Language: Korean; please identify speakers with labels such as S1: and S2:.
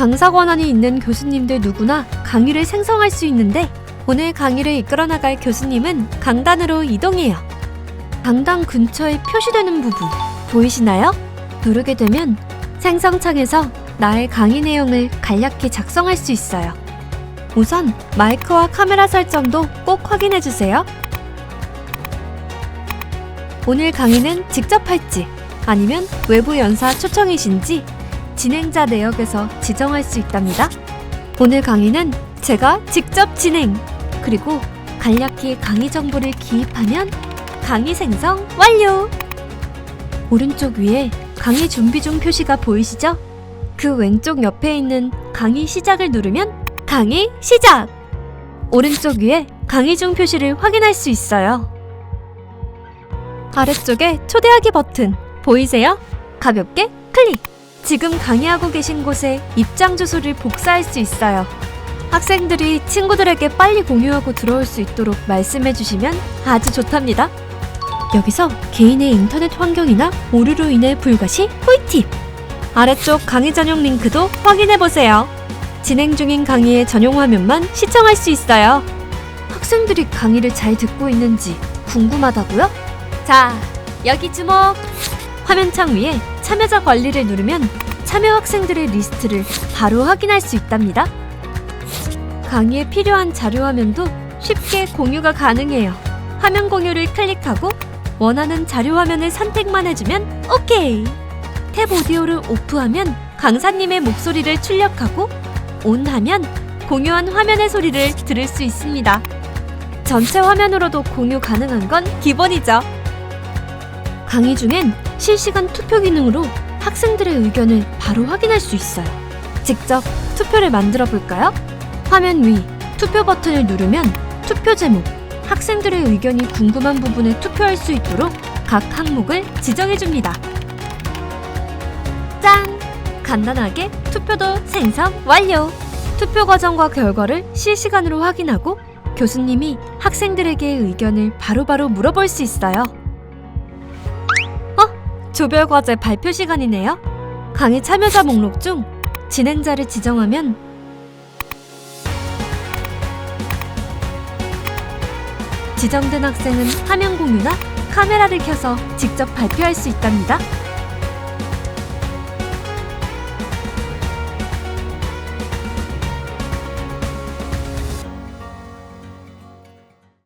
S1: 강사 권한이 있는 교수님들 누구나 강의를 생성할 수 있는데 오늘 강의를 이끌어 나갈 교수님은 강단으로 이동해요. 강당 근처에 표시되는 부분 보이시나요? 누르게 되면 생성창에서 나의 강의 내용을 간략히 작성할 수 있어요. 우선 마이크와 카메라 설정도 꼭 확인해 주세요. 오늘 강의는 직접 할지 아니면 외부 연사 초청이신지 진행자 내역에서 지정할 수 있답니다. 오늘 강의는 제가 직접 진행 그리고 간략히 강의 정보를 기입하면 강의 생성 완료! 오른쪽 위에 강의 준비 중 표시가 보이시죠? 그 왼쪽 옆에 있는 강의 시작을 누르면 강의 시작! 오른쪽 위에 강의 중 표시를 확인할 수 있어요. 아래쪽에 초대하기 버튼 보이세요? 가볍게 클릭! 지금 강의하고 계신 곳에 입장 주소를 복사할 수 있어요. 학생들이 친구들에게 빨리 공유하고 들어올 수 있도록 말씀해 주시면 아주 좋답니다. 여기서 개인의 인터넷 환경이나 오류로 인해 불가시 꿀팁! 아래쪽 강의 전용 링크도 확인해 보세요. 진행 중인 강의의 전용 화면만 시청할 수 있어요. 학생들이 강의를 잘 듣고 있는지 궁금하다고요? 자, 여기 주목! 화면창 위에 참여자 관리를 누르면 참여 학생들의 리스트를 바로 확인할 수 있답니다. 강의에 필요한 자료 화면도 쉽게 공유가 가능해요. 화면 공유를 클릭하고 원하는 자료 화면을 선택만 해주면 오케이! 탭 오디오를 오프하면 강사님의 목소리를 출력하고 온 하면 공유한 화면의 소리를 들을 수 있습니다. 전체 화면으로도 공유 가능한 건 기본이죠. 강의 중엔 실시간 투표 기능으로 학생들의 의견을 바로 확인할 수 있어요. 직접 투표를 만들어 볼까요? 화면 위 투표 버튼을 누르면 투표 제목, 학생들의 의견이 궁금한 부분에 투표할 수 있도록 각 항목을 지정해 줍니다. 짠! 간단하게 투표도 생성 완료! 투표 과정과 결과를 실시간으로 확인하고 교수님이 학생들에게 의견을 바로바로 물어볼 수 있어요. 어? 조별 과제 발표 시간이네요. 강의 참여자 목록 중 진행자를 지정하면 지정된 학생은 화면 공유나 카메라를 켜서 직접 발표할 수 있답니다.